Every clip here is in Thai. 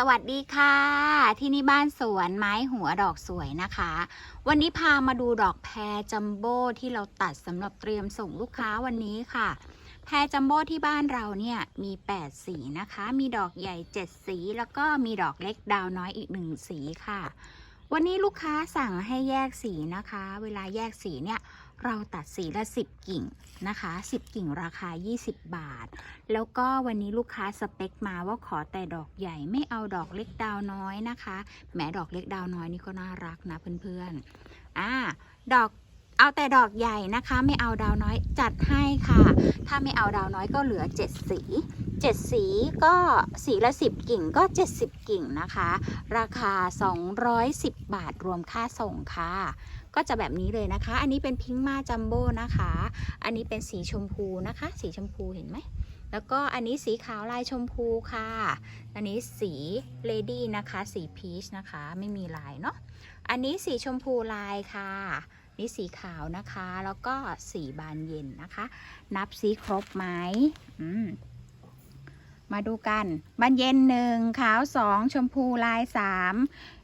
สวัสดีค่ะ ที่นี่บ้านสวนไม้หัวดอกสวยนะคะ วันนี้พามาดูดอกแพรจัมโบ้ที่เราตัดสำหรับเตรียมส่งลูกค้าวันนี้ค่ะ แพรจัมโบ้ที่บ้านเราเนี่ยมี 8 สีนะคะ มีดอกใหญ่ 7 สี แล้วก็มีดอกเล็กดาวน้อยอีก 1 สีค่ะ วันนี้ลูกค้าสั่งให้แยกสีนะคะ เวลาแยกสีเนี่ย เราตัดสีละ 10 กิ่งนะคะ 10 กิ่งราคา 20 บาท แล้วก็วันนี้ลูกค้าสเปคมาว่าขอแต่ดอกใหญ่ไม่เอาดอกเล็กดาวน้อยนะคะแหมดอกเล็กดาวน้อยนี่ก็น่ารักนะเพื่อนๆอ่าดอกเอาแต่ดอกใหญ่นะคะ ไม่เอาดาวน้อยจัดให้ค่ะ ถ้าไม่เอาดาวน้อยก็เหลือ 7 สี 7 สีก็สีละ 10 กิ่งก็ 70 กิ่งนะคะ ราคา 210 บาทรวมค่าส่งค่ะ ก็จะแบบนี้เลยนะคะ อันนี้เป็นพิงค์มาจัมโบ้นะคะ อันนี้เป็นสีชมพูนะคะ สีชมพูเห็นไหมแล้วก็อันนี้สีขาวลายชมพูค่ะ อันนี้สีเลดี้นะคะ สีพีชนะคะ ไม่มีลายเนาะ อันนี้สีชมพูลายค่ะ นี่สีขาวนะคะ แล้วก็สีบานเย็นนะคะ นับสีครบไหมอืม มาดูกัน บานเย็นหนึ่งขาวสองชมพูลายสาม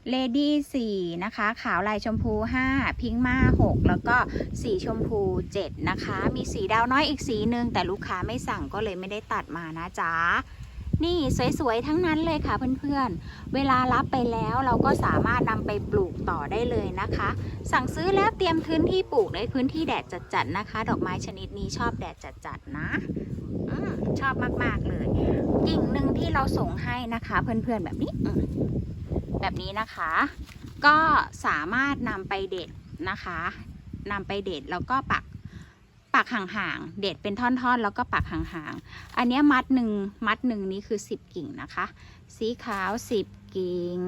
เลดี้สี่นะคะ ขาวลายชมพูห้าพิงค์มาหกแล้วก็สีชมพูเจ็ดนะคะ มีสีดาวน้อยอีกสีหนึ่งแต่ลูกค้าไม่สั่งก็เลยไม่ได้ตัดมานะจ๊ะนี่สวยๆ ทั้งนั้นเลยค่ะเพื่อนๆ เวลารับไปแล้วเราก็สามารถนำไปปลูกต่อได้เลยนะคะ สั่งซื้อแล้วเตรียมพื้นที่ปลูกในพื้นที่แดดจัดๆนะคะ ดอกไม้ชนิดนี้ชอบแดดจัดๆนะ ชอบมาก ๆ เลยกิ่งหนึ่งที่เราส่งให้นะคะ เพื่อนๆแบบนี้แบบนี้นะคะ ก็สามารถนำไปเด็ดนะคะนำไปเด็ดแล้วก็ปักปักห่างๆ เด็ดเป็นท่อนๆ แล้วก็ปักห่างๆ อันเนี้ยมัดหนึ่งมัดหนึ่งนี้คือ 10 กิ่งนะคะ สีขาว 10 กิ่ง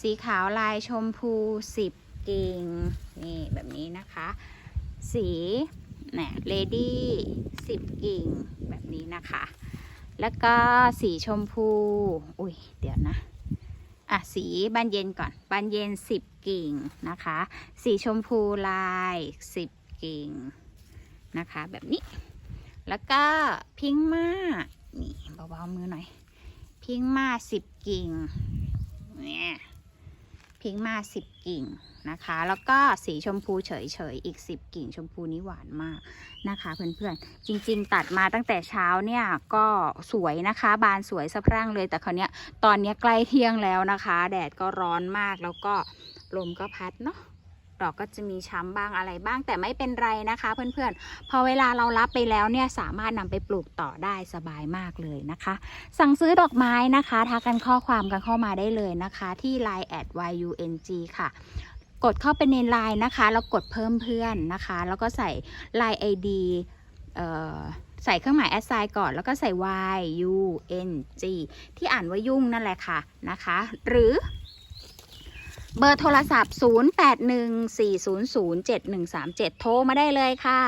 สีขาวลายชมพู 10 กิ่ง นี่แบบนี้นะคะ สี นี่ยเลดี้10กิ่งแบบนี้นะคะ แล้วก็สีชมพู อุ้ยเดี๋ยวนะ อะ สีบานเย็นก่อน บานเย็น10กิ่งนะคะ สีชมพูลาย10กิ่งนะคะ แบบนี้ แล้วก็พิงค์มานี่เบาๆมือหน่อย พิงค์มา10กิ่ง พิงค์มา 10 กิ่งนะคะ แล้วก็สีชมพูเฉยๆ อีก 10 กิ่ง ชมพูนี้หวานมากนะคะเพื่อนๆ จริงๆ ตัดมาตั้งแต่เช้าเนี่ยก็สวยนะคะ บานสวยสะพรั่งเลย แต่คราวเนี้ยตอนเนี้ยใกล้เที่ยงแล้วนะคะ แดดก็ร้อนมากแล้วก็ลมก็พัดเนาะ ดอกก็จะมีช้ำบ้างอะไรบ้างแต่ไม่เป็นไรนะคะ เพื่อนๆ พอเวลาเรารับไปแล้วเนี่ยสามารถนำไปปลูกต่อได้สบายมากเลยนะคะ สั่งซื้อดอกไม้นะคะทักกันข้อความกันเข้ามาได้เลยนะคะ ที่ line at yung ค่ะกดเข้าไปใน line นะคะ แล้วกดเพิ่มเพื่อนนะคะ แล้วก็ใส่ line ID เอ่อใส่เครื่องหมายแอดไซน์ก่อนแล้วก็ใส่ y u n g ที่อ่านว่ายุ่งนั่นแหละค่ะนะคะ หรือ เบอร์โทรศัพท์ 0814007137 โทรมาได้เลยค่ะ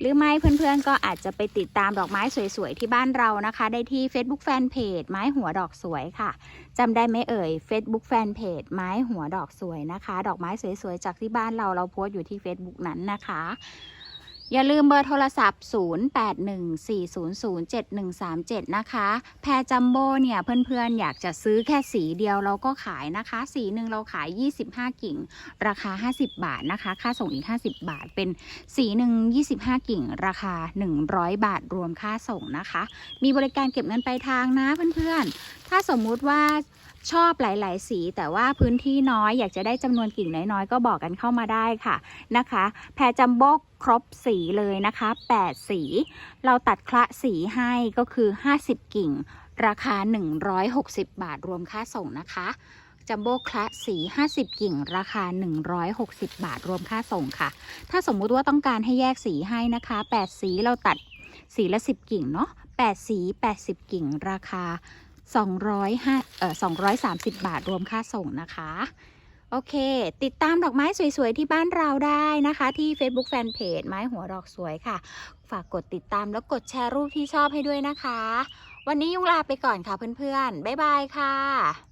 หรือไม่เพื่อนๆก็อาจจะไปติดตามดอกไม้สวยๆ ที่บ้านเรานะคะ ได้ที่ Facebook Fanpage ไม้หัวดอกสวยค่ะจำได้ไหมเอ่ย Facebook Fanpage ไม้หัวดอกสวยนะคะ ดอกไม้สวยๆ จากที่บ้านเราเราโพสต์อยู่ที่ Facebook นั้นนะคะ อย่าลืมเบอร์โทรศัพท์ 0814007137 นะคะ แพรจัมโบ้เนี่ยเพื่อนๆ อยากจะซื้อแค่สีเดียวเราก็ขายนะคะ สีหนึ่งเราขาย 25 กิ่ง ราคา 50 บาทนะคะ ค่าส่งอีก 50 บาท เป็นสีหนึ่ง25 กิ่ง ราคา 100 บาทรวมค่าส่งนะคะ มีบริการเก็บเงินปลายทางนะเพื่อนๆ ถ้าสมมุติว่า ชอบหลาย ๆ สี แต่ว่าพื้นที่น้อยอยากจะได้จำนวนกิ่งน้อย ๆ ก็บอกกันเข้ามาได้ค่ะนะคะ แพรจัมโบ้ครบสีเลยนะคะ 8 สี เราตัดคละสีให้ก็คือ 50 กิ่ง ราคา 160 บาทรวมค่าส่งนะคะจัมโบ้คละสี 50 กิ่ง ราคา 160 บาท รวมค่าส่งค่ะ ถ้าสมมุติว่าต้องการให้แยกสีให้นะคะ 8 สีเราตัดสีละ 10 กิ่งเนาะ 8 สี 80 กิ่ง ราคา 205เอ่อ230 บาทรวมค่าส่งนะคะ โอเค ติดตามดอกไม้สวยๆ ที่บ้านเราได้นะคะ ที่ Facebook Fanpage ไม้หัวดอกสวยค่ะ ฝากกดติดตามแล้วกดแชร์รูปที่ชอบให้ด้วยนะคะ วันนี้ยุงลาไปก่อนค่ะเพื่อนๆ บ๊ายบายค่ะ